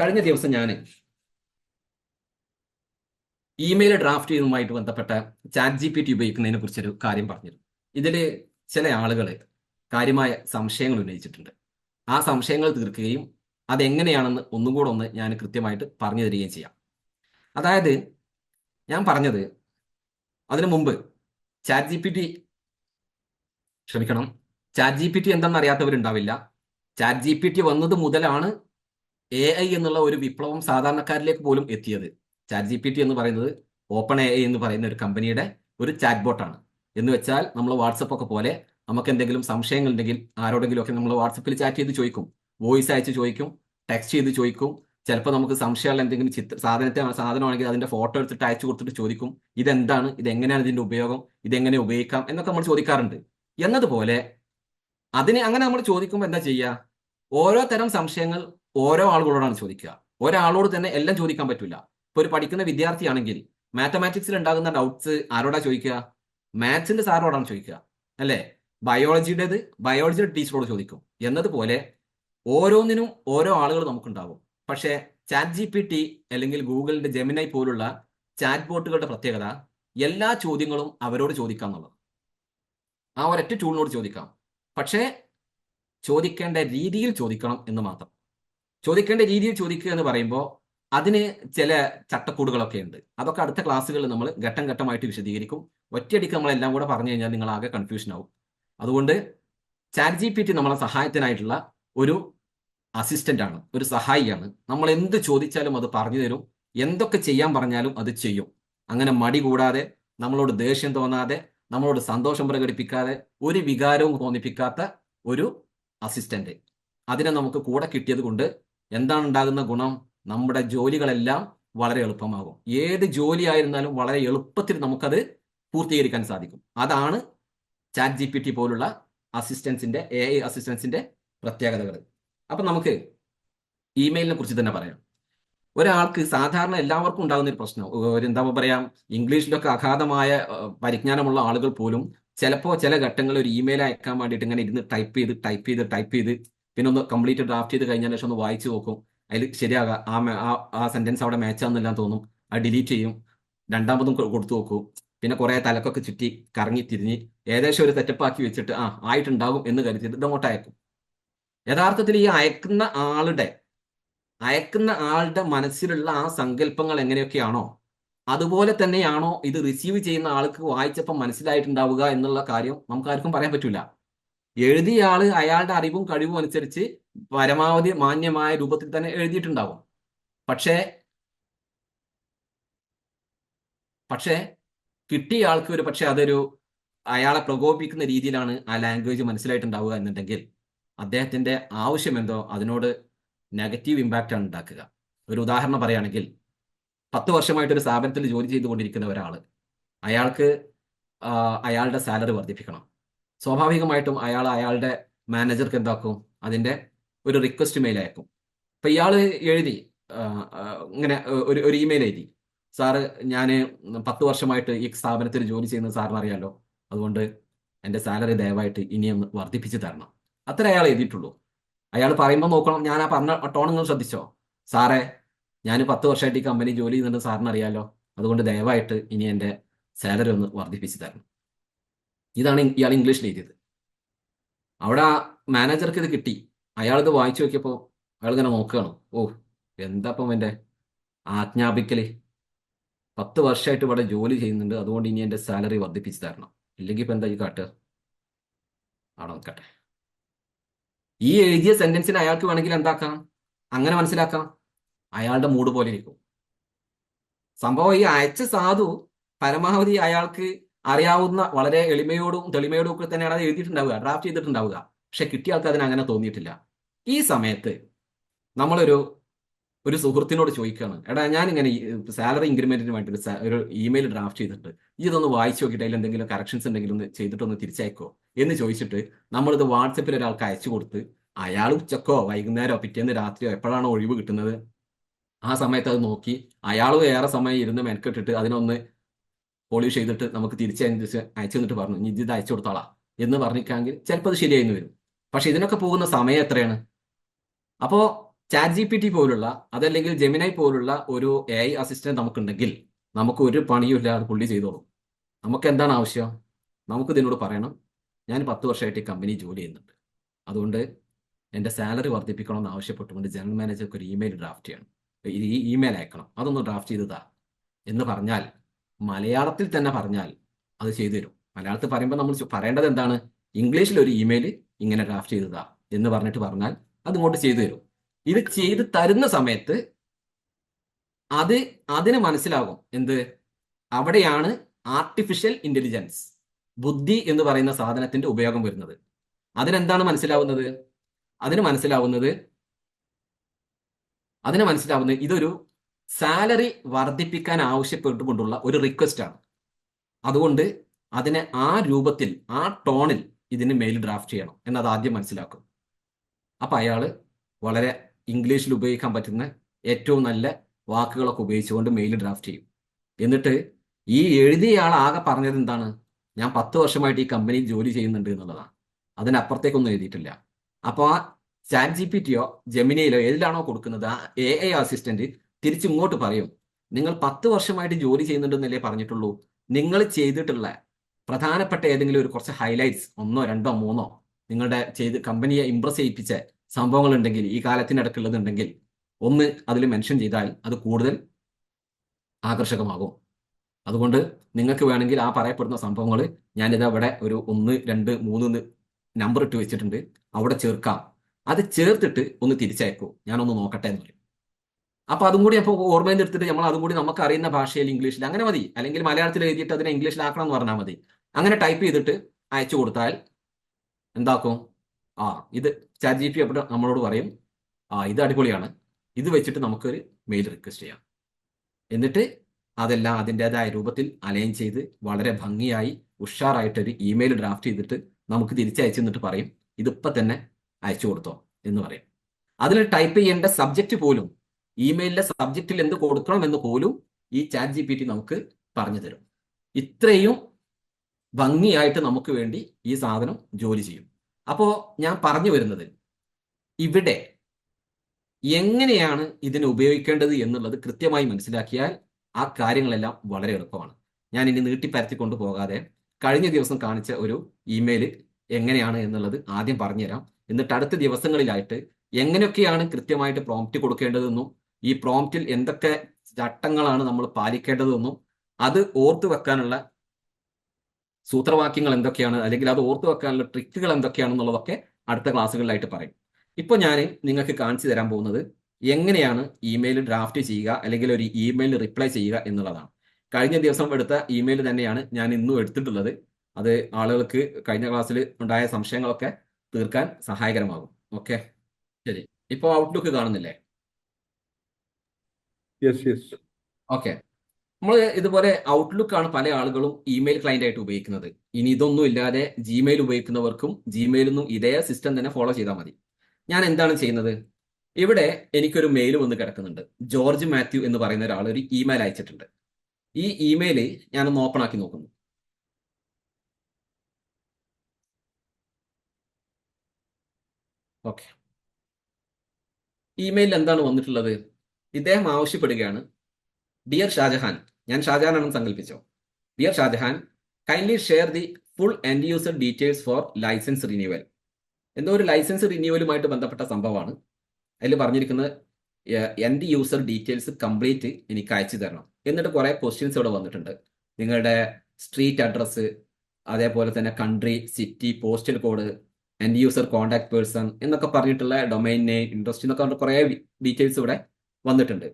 കഴിഞ്ഞ ദിവസം ഞാൻ ഇമെയിൽ ഡ്രാഫ്റ്റ് ചെയ്യുന്നതുമായിട്ട് ബന്ധപ്പെട്ട ചാറ്റ് ജി പി ടി ഉപയോഗിക്കുന്നതിനെ കുറിച്ചൊരു കാര്യം പറഞ്ഞിരുന്നു. ഇതിൽ ചില ആളുകൾ കാര്യമായ സംശയങ്ങൾ ഉന്നയിച്ചിട്ടുണ്ട്. ആ സംശയങ്ങൾ തീർക്കുകയും അതെങ്ങനെയാണെന്ന് ഒന്നും കൂടെ ഒന്ന് ഞാൻ കൃത്യമായിട്ട് പറഞ്ഞു തരികയും ചെയ്യാം. അതായത് ഞാൻ പറഞ്ഞത് അതിനു മുമ്പ് ചാറ്റ് ജി പി ടി ക്ഷമിക്കണം. ചാറ്റ് ജി പി ടി എന്തെന്ന് അറിയാത്തവരുണ്ടാവില്ല. ചാറ്റ് ജി പി ടി വന്നത് മുതലാണ് എ ഐ എന്നുള്ള ഒരു വിപ്ലവം സാധാരണക്കാരിലേക്ക് പോലും എത്തിയത് ചാറ്റ് ജി പി ടി എന്ന് പറയുന്നത് ഓപ്പൺ എ ഐ എന്ന് പറയുന്ന ഒരു കമ്പനിയുടെ ഒരു ചാറ്റ് ബോട്ടാണ് എന്ന് വെച്ചാൽ നമ്മൾ വാട്സപ്പ് ഒക്കെ പോലെ നമുക്ക് എന്തെങ്കിലും സംശയങ്ങൾ ഉണ്ടെങ്കിൽ ആരോടെങ്കിലും ഒക്കെ നമ്മൾ വാട്സപ്പിൽ ചാറ്റ് ചെയ്ത് ചോദിക്കും. വോയിസ് അയച്ച് ചോദിക്കും ടെക്സ്റ്റ് ചെയ്ത് ചോദിക്കും. ചിലപ്പോൾ നമുക്ക് സംശയമുള്ള എന്തെങ്കിലും ചിത്ര സാധനത്തെ സാധനമാണെങ്കിൽ അതിന്റെ ഫോട്ടോ എടുത്തിട്ട് അയച്ചു കൊടുത്തിട്ട് ചോദിക്കും. ഇതെന്താണ്? ഇതെങ്ങനെയാണ് ഇതിന്റെ ഉപയോഗം? ഇതെങ്ങനെ ഉപയോഗിക്കാം? എന്നൊക്കെ നമ്മൾ ചോദിക്കാറുണ്ട്. എന്നതുപോലെ അതിനെ അങ്ങനെ നമ്മൾ ചോദിക്കുമ്പോൾ എന്താ ചെയ്യുക ഓരോ തരം സംശയങ്ങൾ ഓരോ ആളുകളോടാണ് ചോദിക്കുക. ഒരാളോട് തന്നെ എല്ലാം ചോദിക്കാൻ പറ്റില്ല ഇപ്പൊ ഒരു പഠിക്കുന്ന വിദ്യാർത്ഥിയാണെങ്കിൽ മാത്തമാറ്റിക്സിൽ ഉണ്ടാകുന്ന ഡൗട്ട്സ് ആരോടാ ചോദിക്കുക? മാത്സിന്റെ സാറോടാണ് ചോദിക്കുക. അല്ലേ? ബയോളജിയുടേത് ബയോളജിയുടെ ടീച്ചറോട് ചോദിക്കും. എന്നതുപോലെ ഓരോന്നിനും ഓരോ ആളുകൾ നമുക്കുണ്ടാവും. പക്ഷേ ചാറ്റ് ജി പി ടി അല്ലെങ്കിൽ ഗൂഗിളിന്റെ ജെമിനൈ പോലുള്ള ചാറ്റ് ബോട്ടുകളുടെ പ്രത്യേകത എല്ലാ ചോദ്യങ്ങളും അവരോട് ചോദിക്കാം എന്നുള്ളത്. ആ ഒരൊറ്റ ടൂളിനോട് ചോദിക്കാം. പക്ഷേ ചോദിക്കേണ്ട രീതിയിൽ ചോദിക്കണം എന്ന് മാത്രം. ചോദിക്കേണ്ട രീതിയിൽ ചോദിക്കുക എന്ന് പറയുമ്പോൾ അതിന് ചില ചട്ടക്കൂടുകളൊക്കെ ഉണ്ട്. അതൊക്കെ അടുത്ത ക്ലാസ്സുകളിൽ നമ്മൾ ഘട്ടം ഘട്ടമായിട്ട് വിശദീകരിക്കും. ഒറ്റയടിക്ക് നമ്മളെല്ലാം കൂടെ പറഞ്ഞു കഴിഞ്ഞാൽ നിങ്ങൾ ആകെ കൺഫ്യൂഷൻ ആവും. അതുകൊണ്ട് ചാറ്റ് ജി പി ടി നമ്മളെ സഹായത്തിനായിട്ടുള്ള ഒരു അസിസ്റ്റന്റ് ആണ് ഒരു സഹായിയാണ്. നമ്മൾ എന്ത് ചോദിച്ചാലും അത് പറഞ്ഞു തരും. എന്തൊക്കെ ചെയ്യാൻ പറഞ്ഞാലും അത് ചെയ്യും. അങ്ങനെ മടി കൂടാതെ നമ്മളോട് ദേഷ്യം തോന്നാതെ നമ്മളോട് സന്തോഷം പ്രകടിപ്പിക്കാതെ ഒരു വികാരവും തോന്നിപ്പിക്കാത്ത ഒരു അസിസ്റ്റന്റ് അതിനെ നമുക്ക് കൂടെ കിട്ടിയത് കൊണ്ട് എന്താണ് ഉണ്ടാകുന്ന ഗുണം? നമ്മുടെ ജോലികളെല്ലാം വളരെ എളുപ്പമാകും. ഏത് ജോലി ആയിരുന്നാലും വളരെ എളുപ്പത്തിൽ നമുക്കത് പൂർത്തീകരിക്കാൻ സാധിക്കും. അതാണ് ചാറ്റ് ജി പി ടി പോലുള്ള അസിസ്റ്റൻസിന്റെ എ ഐ അസിസ്റ്റൻസിന്റെ പ്രത്യേകതകൾ. അപ്പൊ നമുക്ക് ഇമെയിലിനെ കുറിച്ച് തന്നെ പറയാം. ഒരാൾക്ക് സാധാരണ എല്ലാവർക്കും ഉണ്ടാകുന്ന ഒരു പ്രശ്നം. ഒരു എന്താ പറയാ? ഇംഗ്ലീഷിലൊക്കെ അഗാധമായ പരിജ്ഞാനമുള്ള ആളുകൾ പോലും ചിലപ്പോൾ ചില ഘട്ടങ്ങളിൽ ഒരു ഇമെയിൽ അയക്കാൻ വേണ്ടിയിട്ട് ഇങ്ങനെ ഇരുന്ന് ടൈപ്പ് ചെയ്ത് ടൈപ്പ് ചെയ്ത് ടൈപ്പ് ചെയ്ത് പിന്നെ ഒന്ന് കംപ്ലീറ്റ് ഡ്രാഫ്റ്റ് ചെയ്ത് കഴിഞ്ഞ ശേഷം ഒന്ന് വായിച്ചു നോക്കും. അതിൽ ശരിയാകാം. ആ ആ സെന്റൻസ് അവിടെ മാച്ച് ആവുന്നില്ല തോന്നും. അത് ഡിലീറ്റ് ചെയ്യും. രണ്ടാമതും കൊടുത്തു നോക്കും. പിന്നെ കുറെ തലക്കൊക്കെ ചുറ്റി കറങ്ങി തിരിഞ്ഞ് ഏകദേശം ഒരു സെറ്റപ്പ് ആക്കി വെച്ചിട്ട് ആ ആയിട്ടുണ്ടാകും എന്ന് കരുതിയിട്ട് ഇതങ്ങോട്ട് അയക്കും. യഥാർത്ഥത്തിൽ ഈ അയക്കുന്ന ആളുടെ അയക്കുന്ന ആളുടെ മനസ്സിലുള്ള ആ സങ്കല്പങ്ങൾ എങ്ങനെയൊക്കെയാണോ അതുപോലെ തന്നെയാണോ ഇത് റിസീവ് ചെയ്യുന്ന ആൾക്ക് വായിച്ചപ്പോൾ മനസ്സിലായിട്ടുണ്ടാവുക എന്നുള്ള കാര്യം നമുക്ക് ആർക്കും പറയാൻ പറ്റില്ല എഴുതിയ ആൾ അയാളുടെ അറിവും കഴിവും അനുസരിച്ച് പരമാവധി മാന്യമായ രൂപത്തിൽ തന്നെ എഴുതിയിട്ടുണ്ടാവും. പക്ഷേ പക്ഷേ കിട്ടിയ ആൾക്ക് ഒരു പക്ഷെ അതൊരു അയാളെ പ്രകോപിപ്പിക്കുന്ന രീതിയിലാണ് ആ ലാംഗ്വേജ് മനസ്സിലായിട്ടുണ്ടാവുക എന്നുണ്ടെങ്കിൽ അദ്ദേഹത്തിന്റെ ആവശ്യം എന്തോ അതിനോട് നെഗറ്റീവ് ഇമ്പാക്റ്റ് ആണ് ഉണ്ടാക്കുക. ഒരു ഉദാഹരണം പറയുകയാണെങ്കിൽ പത്ത് വർഷമായിട്ട് ഒരു സ്ഥാപനത്തിൽ ജോലി ചെയ്തുകൊണ്ടിരിക്കുന്ന ഒരാൾ അയാൾക്ക് അയാളുടെ സാലറി വർദ്ധിപ്പിക്കണം. സ്വാഭാവികമായിട്ടും അയാൾ അയാളുടെ മാനേജർക്ക് എന്താക്കും? അതിന്റെ ഒരു റിക്വസ്റ്റ് മെയിൽ അയക്കും. അപ്പൊ ഇയാൾ എഴുതി ഇങ്ങനെ ഒരു ഒരു ഇമെയിൽ എഴുതി. സാറ് ഞാൻ പത്ത് വർഷമായിട്ട് ഈ സ്ഥാപനത്തിൽ ജോലി ചെയ്യുന്ന സാറിന് അറിയാലോ അതുകൊണ്ട് എന്റെ സാലറി ദയവായിട്ട് ഇനിയും വർദ്ധിപ്പിച്ച് തരണം. അത്ര അയാൾ എഴുതിയിട്ടുള്ളൂ. അയാൾ പറയുമ്പോൾ നോക്കണം ഞാൻ ആ പറഞ്ഞ നിങ്ങൾ ശ്രദ്ധിച്ചോ? സാറേ ഞാൻ പത്ത് വർഷമായിട്ട് ഈ കമ്പനി ജോലി ചെയ്യുന്നുണ്ട് സാറിന് അറിയാലോ അതുകൊണ്ട് ദയവായിട്ട് ഇനി എന്റെ സാലറി ഒന്ന് വർദ്ധിപ്പിച്ച് തരണം. ഇതാണ് ഇയാൾ ഇംഗ്ലീഷിൽ എഴുതിയത്. അവിടെ ആ മാനേജർക്ക് ഇത് കിട്ടി. അയാളിത് വായിച്ചു നോക്കിയപ്പോൾ അയാൾ ഇങ്ങനെ നോക്കുകയാണ്. ഓ എന്താപ്പം എന്റെ ആജ്ഞാപിക്കൽ? പത്ത് വർഷമായിട്ട് ഇവിടെ ജോലി ചെയ്യുന്നുണ്ട്. അതുകൊണ്ട് ഇനി എന്റെ സാലറി വർദ്ധിപ്പിച്ച് തരണം. ഇല്ലെങ്കിൽ ഇപ്പം എന്താ ഈ കാട്ടുക? അവിടെ നോക്കട്ടെ ഈ എഴുതിയ സെന്റൻസിന് അയാൾക്ക് വേണമെങ്കിൽ എന്താക്കാം? അങ്ങനെ മനസ്സിലാക്കാം. അയാളുടെ മൂഡ് പോലെ ഇരിക്കും. സംഭവം ഈ അയച്ച സാധു പരമാവധി അയാൾക്ക് അറിയാവുന്ന വളരെ എളിമയോടും തെളിമയോടും ഒക്കെ തന്നെയാണ് അത് എഴുതിയിട്ടുണ്ടാവുക ഡ്രാഫ്റ്റ് ചെയ്തിട്ടുണ്ടാവുക. പക്ഷെ കിട്ടിയ ആൾക്ക് അതിന് അങ്ങനെ തോന്നിയിട്ടില്ല. ഈ സമയത്ത് നമ്മളൊരു ഒരു സുഹൃത്തിനോട് ചോദിക്കുകയാണ് എടാ ഞാൻ ഇങ്ങനെ സാലറി ഇൻക്രിമെന്റിന് വേണ്ടി ഒരു ഒരു ഇമെയിൽ ഡ്രാഫ്റ്റ് ചെയ്തിട്ട് ഇതൊന്ന് വായിച്ചു നോക്കിയിട്ട് അതിൽ എന്തെങ്കിലും കറക്ഷൻസ് എന്തെങ്കിലും ഒന്ന് ചെയ്തിട്ടൊന്ന് തിരിച്ചയക്കോ? എന്ന് ചോദിച്ചിട്ട് നമ്മളിത് വാട്സപ്പിൽ ഒരാൾക്ക് അയച്ചു കൊടുത്ത് അയാൾ ഉച്ചക്കോ വൈകുന്നേരമോ പിറ്റേന്ന് രാത്രിയോ എപ്പോഴാണോ ഒഴിവ് കിട്ടുന്നത്? ആ സമയത്ത് അത് നോക്കി അയാളും ഏറെ സമയം ഇരുന്ന് മെനക്കെട്ടിട്ട് അതിനൊന്ന് പോളിഷ് ചെയ്തിട്ട് നമുക്ക് തിരിച്ച് അയച്ചു തന്നിട്ട് പറഞ്ഞു ഇനി ഇത് അയച്ചു കൊടുത്തോളാം എന്ന് പറഞ്ഞിട്ടാണെങ്കിൽ ചിലപ്പോൾ അത് ശരിയായിരുന്നു വരും. പക്ഷെ ഇതിനൊക്കെ പോകുന്ന സമയം എത്രയാണ്? അപ്പോൾ ചാറ്റ് ജി പി ടി പോലുള്ള അതല്ലെങ്കിൽ ജെമിനൈ പോലുള്ള ഒരു എ ഐ അസിസ്റ്റന്റ് നമുക്കുണ്ടെങ്കിൽ നമുക്ക് ഒരു പണിയും ഇല്ലാതെ പുള്ളി ചെയ്തോളും. നമുക്ക് എന്താണ് ആവശ്യം? നമുക്ക് ഇതിനോട് പറയണം ഞാൻ പത്ത് വർഷമായിട്ട് ഈ കമ്പനി ജോലി ചെയ്യുന്നുണ്ട്. അതുകൊണ്ട് എന്റെ സാലറി വർദ്ധിപ്പിക്കണം എന്ന് ആവശ്യപ്പെട്ടുകൊണ്ട് ജനറൽ മാനേജർക്ക് ഒരു ഇമെയിൽ ഡ്രാഫ്റ്റ് ചെയ്യണം. ഈ ഇമെയിൽ അയക്കണം. അതൊന്ന് ഡ്രാഫ്റ്റ് ചെയ്തതാ എന്ന് പറഞ്ഞാൽ മലയാളത്തിൽ തന്നെ പറഞ്ഞാൽ അത് ചെയ്തു തരും. മലയാളത്തിൽ പറയുമ്പോൾ നമ്മൾ പറയേണ്ടത് എന്താണ്? ഇംഗ്ലീഷിൽ ഒരു ഇമെയിൽ ഇങ്ങനെ ഡ്രാഫ്റ്റ് ചെയ്തതാ എന്ന് പറഞ്ഞിട്ട് പറഞ്ഞാൽ അത് ഇങ്ങോട്ട് ചെയ്തു തരും. ഇത് ചെയ്ത് തരുന്ന സമയത്ത് അത് അതിന് മനസ്സിലാകും എന്ത്? അവിടെയാണ് ആർട്ടിഫിഷ്യൽ ഇന്റലിജൻസ് ബുദ്ധി എന്ന് പറയുന്ന സാധനത്തിന്റെ ഉപയോഗം വരുന്നത്. അതിനെന്താണ് മനസ്സിലാവുന്നത്? അതിന് മനസ്സിലാവുന്നത് അതിന് മനസ്സിലാവുന്നത് ഇതൊരു സാലറി വർദ്ധിപ്പിക്കാൻ ആവശ്യപ്പെട്ടുകൊണ്ടുള്ള ഒരു റിക്വസ്റ്റ് ആണ്. അതുകൊണ്ട് അതിനെ ആ രൂപത്തിൽ ആ ടോണിൽ ഇതിന് മെയിൽ ഡ്രാഫ്റ്റ് ചെയ്യണം എന്നത് ആദ്യം മനസ്സിലാക്കും. അപ്പൊ അയാൾ വളരെ ഇംഗ്ലീഷിൽ ഉപയോഗിക്കാൻ പറ്റുന്ന ഏറ്റവും നല്ല വാക്കുകളൊക്കെ ഉപയോഗിച്ചുകൊണ്ട് മെയിൽ ഡ്രാഫ്റ്റ് ചെയ്യും. എന്നിട്ട് ഈ എഴുതിയ ആൾ ആകെ പറഞ്ഞത് എന്താണ്? ഞാൻ പത്ത് വർഷമായിട്ട് ഈ കമ്പനിയിൽ ജോലി ചെയ്യുന്നുണ്ട് എന്നുള്ളതാണ്. അതിനപ്പുറത്തേക്കൊന്നും എഴുതിയിട്ടില്ല. അപ്പോൾ ആ ചാറ്റ് ജി പി ടിയോ ജെമിനിയിലോ ഏതിലാണോ കൊടുക്കുന്നത്? ആ എ ഐ അസിസ്റ്റന്റ് തിരിച്ചിങ്ങോട്ട് പറയും. നിങ്ങൾ പത്ത് വർഷമായിട്ട് ജോലി ചെയ്യുന്നുണ്ടെന്നല്ലേ പറഞ്ഞിട്ടുള്ളൂ. നിങ്ങൾ ചെയ്തിട്ടുള്ള പ്രധാനപ്പെട്ട ഏതെങ്കിലും ഒരു കുറച്ച് ഹൈലൈറ്റ്സ് ഒന്നോ രണ്ടോ മൂന്നോ നിങ്ങളുടെ ചെയ്ത് കമ്പനിയെ ഇംപ്രസ് ചെയ്യിപ്പിച്ച സംഭവങ്ങൾ ഉണ്ടെങ്കിൽ ഈ കാലത്തിനിടക്കുള്ളതുണ്ടെങ്കിൽ ഒന്ന് അതിൽ മെൻഷൻ ചെയ്താൽ അത് കൂടുതൽ ആകർഷകമാകും. അതുകൊണ്ട് നിങ്ങൾക്ക് വേണമെങ്കിൽ ആ പറയപ്പെടുന്ന സംഭവങ്ങൾ ഞാനിത് അവിടെ ഒരു ഒന്ന് രണ്ട് മൂന്ന് നമ്പർ ഇട്ട് വെച്ചിട്ടുണ്ട്. അവിടെ ചേർക്കാം. അത് ചേർത്തിട്ട് ഒന്ന് തിരിച്ചയക്കൂ. ഞാനൊന്ന് നോക്കട്ടെ എന്ന് പറയും. അപ്പൊ അതും കൂടി അപ്പോൾ ഓർമ്മയിൽ എടുത്തിട്ട് നമ്മൾ അതും കൂടി നമുക്ക് അറിയുന്ന ഭാഷയിൽ ഇംഗ്ലീഷിൽ. അങ്ങനെ മതി. അല്ലെങ്കിൽ മലയാളത്തിൽ എഴുതിയിട്ട് അതിനെ ഇംഗ്ലീഷിലാക്കണം എന്ന് പറഞ്ഞാൽ മതി. അങ്ങനെ ടൈപ്പ് ചെയ്തിട്ട് അയച്ചു കൊടുത്താൽ എന്താക്കും? ആ ഇത് ചാറ്റ് ജി പി അപ്പോൾ നമ്മളോട് പറയും. ആ ഇത് അടിപൊളിയാണ്. ഇത് വെച്ചിട്ട് നമുക്കൊരു മെയിൽ റിക്വസ്റ്റ് ചെയ്യാം. എന്നിട്ട് അതെല്ലാം അതിന്റെതായ രൂപത്തിൽ അലൈൻ ചെയ്ത് വളരെ ഭംഗിയായി ഉഷാറായിട്ടൊരു ഇമെയിൽ ഡ്രാഫ്റ്റ് ചെയ്തിട്ട് നമുക്ക് തിരിച്ചയച്ചു എന്നിട്ട് പറയും. ഇതിപ്പോൾ തന്നെ അയച്ചു കൊടുത്തോ എന്ന് പറയും. അതിൽ ടൈപ്പ് ചെയ്യേണ്ട സബ്ജക്റ്റ് പോലും ഇമെയിലിലെ സബ്ജക്റ്റിൽ എന്ത് കൊടുക്കണം എന്ന് പോലും ഈ ചാറ്റ് ജി പി ടി നമുക്ക് പറഞ്ഞു തരും. ഇത്രയും ഭംഗിയായിട്ട് നമുക്ക് വേണ്ടി ഈ സാധനം ജോലി ചെയ്യും. അപ്പോ ഞാൻ പറഞ്ഞു വരുന്നത് ഇവിടെ എങ്ങനെയാണ് ഇതിനെ ഉപയോഗിക്കേണ്ടത് എന്നുള്ളത് കൃത്യമായി മനസ്സിലാക്കിയാൽ ആ കാര്യങ്ങളെല്ലാം വളരെ എളുപ്പമാണ്. ഞാൻ ഇനി നീട്ടിപ്പരത്തിക്കൊണ്ട് പോകാതെ കഴിഞ്ഞ ദിവസം കാണിച്ച ഒരു ഇമെയിൽ എങ്ങനെയാണ് എന്നുള്ളത് ആദ്യം പറഞ്ഞുതരാം. എന്നിട്ട് അടുത്ത ദിവസങ്ങളിലായിട്ട് എങ്ങനെയൊക്കെയാണ് കൃത്യമായിട്ട് പ്രോംപ്റ്റ് കൊടുക്കേണ്ടതെന്നും ഈ പ്രോംപ്റ്റിൽ എന്തൊക്കെ ചട്ടങ്ങളാണ് നമ്മൾ പാലിക്കേണ്ടതെന്നും അത് ഓർത്തു വെക്കാനുള്ള സൂത്രവാക്യങ്ങൾ എന്തൊക്കെയാണ് അല്ലെങ്കിൽ അത് ഓർത്തു വെക്കാനുള്ള ട്രിക്കുകൾ എന്തൊക്കെയാണെന്നുള്ളതൊക്കെ അടുത്ത ക്ലാസ്സുകളിലായിട്ട് പറയും. ഇപ്പൊ ഞാൻ നിങ്ങൾക്ക് കാണിച്ചു തരാൻ പോകുന്നത് എങ്ങനെയാണ് ഇമെയിൽ ഡ്രാഫ്റ്റ് ചെയ്യുക അല്ലെങ്കിൽ ഒരു ഇമെയിൽ റിപ്ലൈ ചെയ്യുക എന്നുള്ളതാണ്. കഴിഞ്ഞ ദിവസം എടുത്ത ഇമെയിൽ തന്നെയാണ് ഞാൻ ഇന്നും എടുത്തിട്ടുള്ളത്. അത് ആളുകൾക്ക് കഴിഞ്ഞ ക്ലാസ്സിൽ ഉണ്ടായ സംശയങ്ങളൊക്കെ തീർക്കാൻ സഹായകരമാകും. ഓക്കെ ശരി. ഇപ്പോൾ ഔട്ട്ലുക്ക് കാണുന്നില്ലേ? യെസ് യെസ് ഓക്കെ നമ്മൾ ഇതുപോലെ ഔട്ട്ലുക്ക് ആണ് പല ആളുകളും ഇമെയിൽ ക്ലയന്റ് ആയിട്ട് ഉപയോഗിക്കുന്നത്. ഇനി ഇതൊന്നും ഇല്ലാതെ ജിമെയിൽ ഉപയോഗിക്കുന്നവർക്കും ജിമെയിലിൽ നിന്നും ഇതേ സിസ്റ്റം തന്നെ ഫോളോ ചെയ്താൽ മതി. ഞാൻ എന്താണ് ചെയ്യുന്നത്? ഇവിടെ എനിക്കൊരു മെയിൽ വന്ന് കിടക്കുന്നുണ്ട്. ജോർജ് മാത്യു എന്ന് പറയുന്ന ഒരാൾ ഒരു ഇമെയിൽ അയച്ചിട്ടുണ്ട്. ഈ ഇമെയിൽ ഞാനൊന്ന് ഓപ്പൺ ആക്കി നോക്കുന്നു. ഓക്കെ ഇമെയിൽ എന്താണ് വന്നിട്ടുള്ളത്? ഇദ്ദേഹം ആവശ്യപ്പെടുകയാണ് ഡിയർ ഷാജഹാൻ ഞാൻ ഷാജഹാൻ ആണെന്ന് സങ്കല്പിച്ചോ dear Shahjahan kindly share the full end user details for license renewal എന്തോ ഒരു ലൈസൻസ് റിന്യൂവലുമായിട്ട് ബന്ധപ്പെട്ട സംഭവമാണ്. അതിൽ പറഞ്ഞിരിക്കുന്നത് എൻഡ് യൂസർ ഡീറ്റെയിൽസ് കംപ്ലീറ്റ് എനിക്ക് അയച്ചു തരണം. എന്നിട്ട് കുറേ ക്വസ്റ്റ്യൻസ് ഇവിടെ വന്നിട്ടുണ്ട്. നിങ്ങളുടെ സ്ട്രീറ്റ് അഡ്രസ്സ് അതേപോലെ തന്നെ country city postal code end user contact person എന്നൊക്കെ പറഞ്ഞിട്ടുള്ള ഡൊമൈൻ നെയിം ഇൻട്രസ്റ്റ് എന്നൊക്കെ കുറേ ഡീറ്റെയിൽസ് ഇവിടെ വന്നിട്ടുണ്ട്.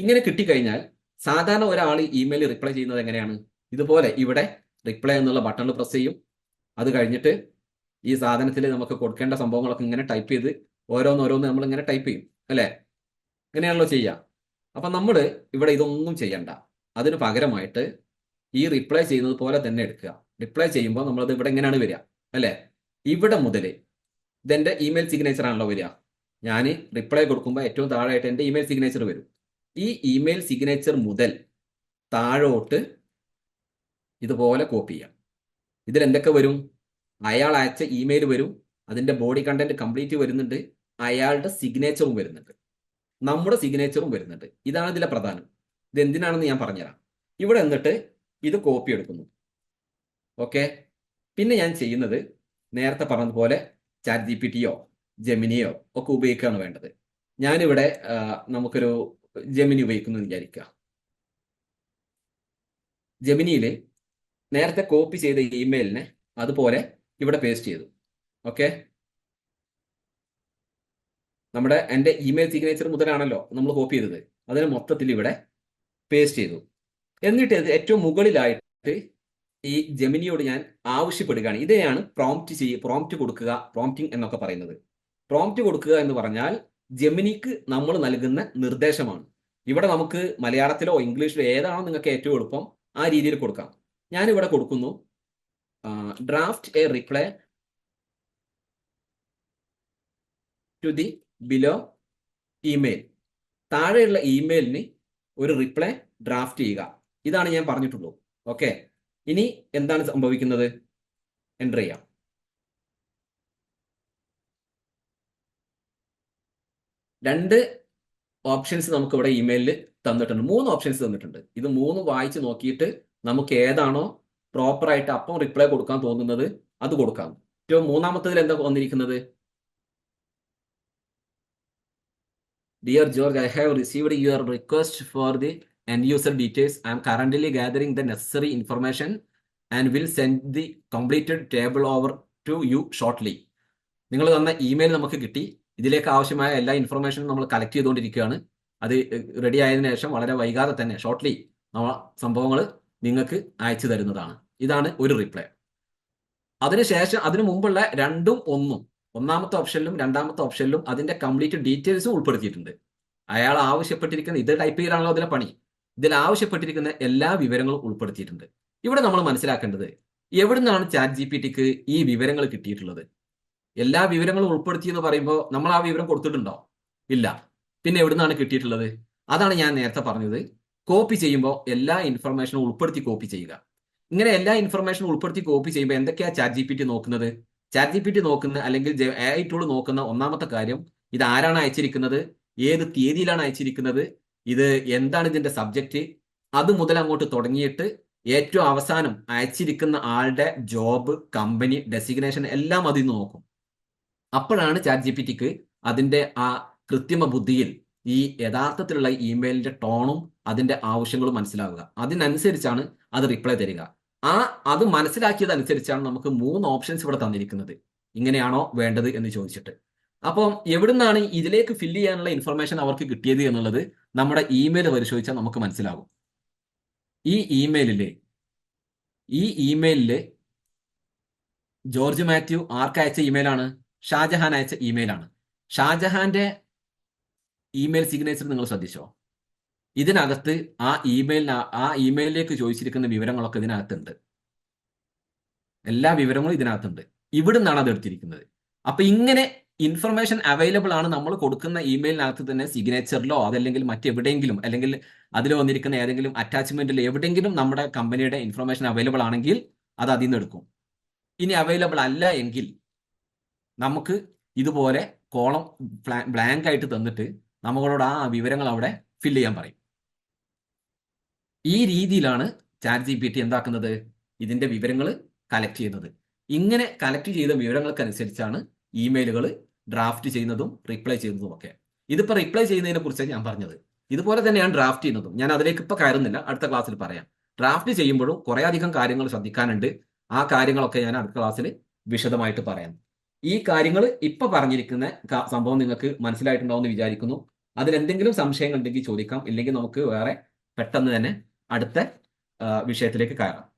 ഇങ്ങനെ കിട്ടിക്കഴിഞ്ഞാൽ സാധാരണ ഒരാൾ ഇമെയിൽ റിപ്ലൈ ചെയ്യുന്നത് എങ്ങനെയാണ്? ഇതുപോലെ ഇവിടെ റിപ്ലൈ എന്നുള്ള ബട്ടണിൽ പ്രസ് ചെയ്യും. അത് കഴിഞ്ഞിട്ട് ഈ സാധനത്തിൽ നമുക്ക് കൊടുക്കേണ്ട സംഭവങ്ങളൊക്കെ ഇങ്ങനെ ടൈപ്പ് ചെയ്ത് ഓരോന്നോരോന്ന് നമ്മൾ ഇങ്ങനെ ടൈപ്പ് ചെയ്യും അല്ലേ? ഇങ്ങനെയാണല്ലോ ചെയ്യുക. അപ്പം നമ്മൾ ഇവിടെ ഇതൊന്നും ചെയ്യണ്ട. അതിന് പകരമായിട്ട് ഈ റിപ്ലൈ ചെയ്യുന്നത് പോലെ തന്നെ എടുക്കുക. റിപ്ലൈ ചെയ്യുമ്പോൾ നമ്മളത് ഇവിടെ ഇങ്ങനെയാണ് വരിക അല്ലേ? ഇവിടെ മുതൽ ഇതെന്റെ ഇമെയിൽ സിഗ്നേച്ചർ ആണല്ലോ വരിക. ഞാൻ റിപ്ലൈ കൊടുക്കുമ്പോൾ ഏറ്റവും താഴെയായിട്ട് എന്റെ ഇമെയിൽ സിഗ്നേച്ചർ വരും. ഈ ഇമെയിൽ സിഗ്നേച്ചർ മുതൽ താഴോട്ട് ഇതുപോലെ കോപ്പി ചെയ്യാം. ഇതിൽ എന്തൊക്കെ വരും? അയാൾ അയച്ച ഇമെയിൽ വരും. അതിന്റെ ബോഡി കണ്ടന്റ് കംപ്ലീറ്റ് വരുന്നുണ്ട്. അയാളുടെ സിഗ്നേച്ചറും വരുന്നുണ്ട്. നമ്മുടെ സിഗ്നേച്ചറും വരുന്നുണ്ട്. ഇതാണ് ഇതിലെ പ്രധാനം. ഇത് എന്തിനാണെന്ന് ഞാൻ പറഞ്ഞുതരാം. ഇവിടെ എന്നിട്ട് ഇത് കോപ്പി എടുക്കുന്നു. ഓക്കെ പിന്നെ ഞാൻ ചെയ്യുന്നത് നേരത്തെ പറഞ്ഞതുപോലെ ചാറ്റ് ജി പി ടിയോ ജെമിനിയോ ഒക്കെ ഉപയോഗിക്കുകയാണ് വേണ്ടത്. ഞാനിവിടെ നമുക്കൊരു ജെമിനി ഉപയോഗിക്കുന്നു വിചാരിക്കുക. ജെമിനിയിൽ നേരത്തെ കോപ്പി ചെയ്ത ഇമെയിലിനെ അതുപോലെ ഇവിടെ പേസ്റ്റ് ചെയ്തു. ഓക്കെ? നമ്മുടെ എന്റെ ഇമെയിൽ സിഗ്നേച്ചർ മുതലാണല്ലോ നമ്മൾ കോപ്പി ചെയ്തത്. അതിനെ മൊത്തത്തിൽ ഇവിടെ പേസ്റ്റ് ചെയ്തു. എന്നിട്ട് ഏറ്റവും മുകളിലായിട്ട് ഈ ജെമിനിയോട് ഞാൻ ആവശ്യപ്പെടുകയാണ്. ഇതേയാണ് പ്രോംപ്റ്റ് ചെയ്യ പ്രോംപ്റ്റ് കൊടുക്കുക പ്രോംപ്റ്റിംഗ് എന്നൊക്കെ പറയുന്നത്. പ്രോംപ്റ്റ് കൊടുക്കുക എന്ന് പറഞ്ഞാൽ ജെമിനിക്ക് നമ്മൾ നൽകുന്ന നിർദ്ദേശമാണ്. ഇവിടെ നമുക്ക് മലയാളത്തിലോ ഇംഗ്ലീഷിലോ ഏതാണോ നിങ്ങൾക്ക് ഏറ്റവും എളുപ്പം ആ രീതിയിൽ കൊടുക്കാം. ഞാൻ ഇവിടെ കൊടുക്കുന്നു draft a reply to the below email താഴെയുള്ള ഇമെയിലിന് ഒരു റിപ്ലൈ ഡ്രാഫ്റ്റ് ചെയ്യുക. ഇതാണ് ഞാൻ പറഞ്ഞിട്ടുള്ളൂ ഓക്കെ ഇനി എന്താണ് സംഭവിക്കുന്നത്? എന്റർ ചെയ്യാം. രണ്ട് ഓപ്ഷൻസ് നമുക്ക് ഇവിടെ ഇമെയിലിൽ തന്നിട്ടുണ്ട്. മൂന്ന് ഓപ്ഷൻസ് തന്നിട്ടുണ്ട്. ഇത് മൂന്ന് വായിച്ച് നോക്കിയിട്ട് നമുക്ക് ഏതാണോ പ്രോപ്പർ ആയിട്ട് അപ്പം റിപ്ലൈ കൊടുക്കാൻ തോന്നുന്നത് അത് കൊടുക്കാം. ഏറ്റവും മൂന്നാമത്തതിൽ എന്താ വന്നിരിക്കുന്നത്? Dear George I have received your request for the end user details I am currently gathering the necessary information and will send the completed table over to you shortly നിങ്ങൾ തന്ന ഇമെയിൽ നമുക്ക് കിട്ടി. ഇതിലേക്ക് ആവശ്യമായ എല്ലാ ഇൻഫർമേഷനും നമ്മൾ കളക്ട് ചെയ്തുകൊണ്ടിരിക്കുകയാണ്. അത് റെഡി ആയതിനു ശേഷം വളരെ വൈകാതെ തന്നെ ഷോർട്ട്ലി നമ്മൾ സംഭവങ്ങൾ നിങ്ങൾക്ക് അയച്ചു തരുന്നതാണ്. ഇതാണ് ഒരു റിപ്ലൈ അതിനുശേഷം അതിനു മുമ്പുള്ള രണ്ടും ഒന്നും ഒന്നാമത്തെ ഓപ്ഷനിലും രണ്ടാമത്തെ ഓപ്ഷനിലും അതിന്റെ കംപ്ലീറ്റ് ഡീറ്റെയിൽസും ഉൾപ്പെടുത്തിയിട്ടുണ്ട്. അയാൾ ആവശ്യപ്പെട്ടിരിക്കുന്ന ഇത് ടൈപ്പ് ചെയ്യലാണല്ലോ അതിലെ പണി. ഇതിൽ ആവശ്യപ്പെട്ടിരിക്കുന്ന എല്ലാ വിവരങ്ങളും ഉൾപ്പെടുത്തിയിട്ടുണ്ട്. ഇവിടെ നമ്മൾ മനസ്സിലാക്കേണ്ടത് എവിടുന്നാണ് ചാറ്റ് ജി പി ടിക്ക് ഈ വിവരങ്ങൾ കിട്ടിയിട്ടുള്ളത്? എല്ലാ വിവരങ്ങളും ഉൾപ്പെടുത്തി എന്ന് പറയുമ്പോൾ നമ്മൾ ആ വിവരം കൊടുത്തിട്ടുണ്ടോ? ഇല്ല. പിന്നെ എവിടുന്നാണ് കിട്ടിയിട്ടുള്ളത്? അതാണ് ഞാൻ നേരത്തെ പറഞ്ഞത്. കോപ്പി ചെയ്യുമ്പോൾ എല്ലാ ഇൻഫർമേഷനും ഉൾപ്പെടുത്തി കോപ്പി ചെയ്യുക. ഇങ്ങനെ എല്ലാ ഇൻഫർമേഷനും ഉൾപ്പെടുത്തി കോപ്പി ചെയ്യുമ്പോൾ എന്തൊക്കെയാണ് ചാറ്റ് ജി പി ടി നോക്കുന്നത്? ചാറ്റ് ജി പി ടി നോക്കുന്ന അല്ലെങ്കിൽ എ ഐ ടൂൾ നോക്കുന്ന ഒന്നാമത്തെ കാര്യം ഇത് ആരാണ് അയച്ചിരിക്കുന്നത്? ഏത് തീയതിയിലാണ് അയച്ചിരിക്കുന്നത്? ഇത് എന്താണ് ഇതിന്റെ സബ്ജക്റ്റ് അത് മുതൽ അങ്ങോട്ട് തുടങ്ങിയിട്ട് ഏറ്റവും അവസാനം അയച്ചിരിക്കുന്ന ആളുടെ ജോബ് കമ്പനി ഡെസിഗ്നേഷൻ എല്ലാം അതിൽ നിന്ന് നോക്കും. അപ്പോഴാണ് ചാറ്റ് ജി പി ടിക്ക് അതിന്റെ ആ കൃത്രിമ ബുദ്ധിയിൽ ഈ യഥാർത്ഥത്തിലുള്ള ഇമെയിലിന്റെ ടോണും അതിന്റെ ആവശ്യങ്ങളും മനസ്സിലാവുക. അതിനനുസരിച്ചാണ് അത് റിപ്ലൈ തരിക. ആ അത് മനസ്സിലാക്കിയതനുസരിച്ചാണ് നമുക്ക് മൂന്ന് ഓപ്ഷൻസ് ഇവിടെ തന്നിരിക്കുന്നത്. ഇങ്ങനെയാണോ വേണ്ടത് എന്ന് ചോദിച്ചിട്ട്. അപ്പം എവിടുന്നാണ് ഇതിലേക്ക് ഫില്ല് ചെയ്യാനുള്ള ഇൻഫർമേഷൻ അവർക്ക് കിട്ടിയത് എന്നുള്ളത് നമ്മുടെ ഇമെയിൽ പരിശോധിച്ചാൽ നമുക്ക് മനസ്സിലാകും. ഈ ഇമെയിലിൽ ഈ ഇമെയിലിൽ ജോർജ് മാത്യു ആർക്ക് അയച്ച ഇമെയിലാണ് ഷാജഹാൻ അയച്ച ഇമെയിലാണ്. ഷാജഹാന്റെ ഇമെയിൽ സിഗ്നേച്ചർ നിങ്ങൾ ശ്രദ്ധിച്ചോ? ഇതിനകത്ത് ആ ഇമെയിലിന് ആ ഇമെയിലിലേക്ക് ചോദിച്ചിരിക്കുന്ന വിവരങ്ങളൊക്കെ ഇതിനകത്തുണ്ട്. എല്ലാ വിവരങ്ങളും ഇതിനകത്തുണ്ട്. ഇവിടുന്നാണ് അത് എടുത്തിരിക്കുന്നത്. അപ്പൊ ഇങ്ങനെ ഇൻഫർമേഷൻ അവൈലബിൾ ആണ് നമ്മൾ കൊടുക്കുന്ന ഇമെയിലിനകത്ത് തന്നെ സിഗ്നേച്ചറിലോ അതല്ലെങ്കിൽ മറ്റെവിടെയെങ്കിലും അല്ലെങ്കിൽ അതിൽ വന്നിരിക്കുന്ന ഏതെങ്കിലും അറ്റാച്ച്മെന്റിൽ എവിടെയെങ്കിലും നമ്മുടെ കമ്പനിയുടെ ഇൻഫർമേഷൻ അവൈലബിൾ ആണെങ്കിൽ അത് അതിൽ നിന്ന് എടുക്കും. ഇനി അവൈലബിൾ അല്ല എങ്കിൽ നമുക്ക് ഇതുപോലെ കോളം ബ്ലാങ്ക് ആയിട്ട് തന്നിട്ട് നമ്മളോട് ആ വിവരങ്ങൾ അവിടെ ഫില്ല് ചെയ്യാൻ പറയും. ഈ രീതിയിലാണ് ചാറ്റ് ജി പി ടി എന്താക്കുന്നത്? ഇതിന്റെ വിവരങ്ങൾ കളക്ട് ചെയ്യുന്നത്. ഇങ്ങനെ കളക്ട് ചെയ്ത വിവരങ്ങൾക്കനുസരിച്ചാണ് ഇമെയിലുകൾ ഡ്രാഫ്റ്റ് ചെയ്യുന്നതും റിപ്ലൈ ചെയ്യുന്നതും ഒക്കെ. ഇതിപ്പോ റിപ്ലൈ ചെയ്യുന്നതിനെ കുറിച്ച് ഞാൻ പറഞ്ഞത്. ഇതുപോലെ തന്നെയാണ് ഡ്രാഫ്റ്റ് ചെയ്യുന്നതും. ഞാൻ അതിലേക്ക് ഇപ്പൊ കയറുന്നില്ല. അടുത്ത ക്ലാസ്സിൽ പറയാം. ഡ്രാഫ്റ്റ് ചെയ്യുമ്പോഴും കുറേ അധികം കാര്യങ്ങൾ ശ്രദ്ധിക്കാനുണ്ട്. ആ കാര്യങ്ങളൊക്കെ ഞാൻ അടുത്ത ക്ലാസ്സിൽ വിശദമായിട്ട് പറയാം. ഈ കാര്യങ്ങൾ ഇപ്പൊ പറഞ്ഞിരിക്കുന്ന സംഭവം നിങ്ങൾക്ക് മനസ്സിലായിട്ടുണ്ടാവും എന്ന് വിചാരിക്കുന്നു. അതിലെന്തെങ്കിലും സംശയങ്ങൾ ഉണ്ടെങ്കിൽ ചോദിക്കാം. ഇല്ലെങ്കിൽ നമുക്ക് വേറെ പെട്ടെന്ന് തന്നെ അടുത്ത വിഷയത്തിലേക്ക് കയറാം.